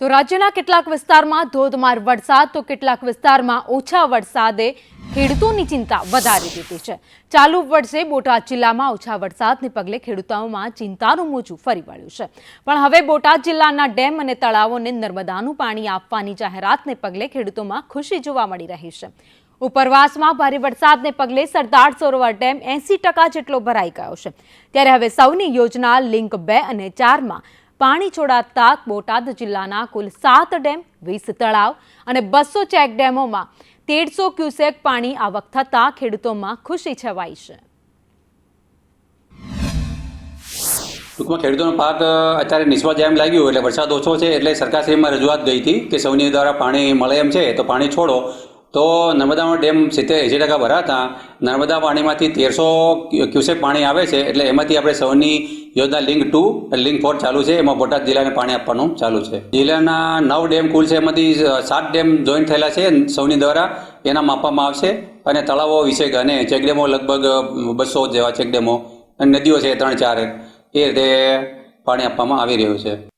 તો રાજ્યના કેટલાક વિસ્તારમાં ધોધમાર વરસાદ, તો કેટલાક વિસ્તારમાં ઓછા વરસાદે ખેડૂતોની ચિંતા વધારી દીધી છે. ચાલુ વર્ષે બોટાદ જિલ્લામાં ઓછા વરસાદને પગલે ખેડૂતોમાં ચિંતાનું મોજું ફરી વળ્યું છે. પણ હવે બોટાદ જિલ્લાના ડેમ અને તળાવોને નર્મદાનું પાણી આપવાની જાહેરાતને પગલે ખેડૂતોમાં ખુશી જોવા મળી રહી છે. ઉપરવાસમાં ભારે વરસાદને પગલે સરદાર સરોવર ડેમ એસી જેટલો ભરાઈ ગયો છે. ત્યારે હવે સૌની યોજના લિંક બે અને ચારમાં પાણી છોડાતા બોટાદ જિલ્લાના કુલ સાત ડેમ, વીસ તળાવ અને બસો ચેક ડેમોમાં તેરસો ક્યુસેક પાણી આવક થતાં ખેડૂતોમાં ખુશી છવાઈ છે. ટૂંકમાં ખેડૂતોનો પાક અત્યારે નિષ્ફળ જેમ લાગ્યું એટલે વરસાદ ઓછો છે એટલે સરકારશ્રીમાં રજૂઆત ગઈ હતી કે સૌની દ્વારા પાણી મળે એમ છે તો પાણી છોડો. તો નર્મદાનો ડેમ સિત્તેર એંસી ટકા ભરાતા નર્મદા પાણીમાંથી તેરસો ક્યુસેક પાણી આવે છે એટલે એમાંથી આપણે સૌની યોજના લિંક ટુ લિંક ફોર ચાલુ છે. એમાં બોટાદ જિલ્લાને પાણી આપવાનું ચાલુ છે. જિલ્લાના નવ ડેમ કુલ છે. એમાંથી સાત ડેમ જોઈન્ટ થયેલા છે સૌની દ્વારા. એના માપવામાં આવશે. અને તળાવો વિશે અને ચેકડેમો લગભગ બસો જેવા ચેકડેમો. અને નદીઓ છે ત્રણ ચાર. એ રીતે પાણી આપવામાં આવી રહ્યું છે.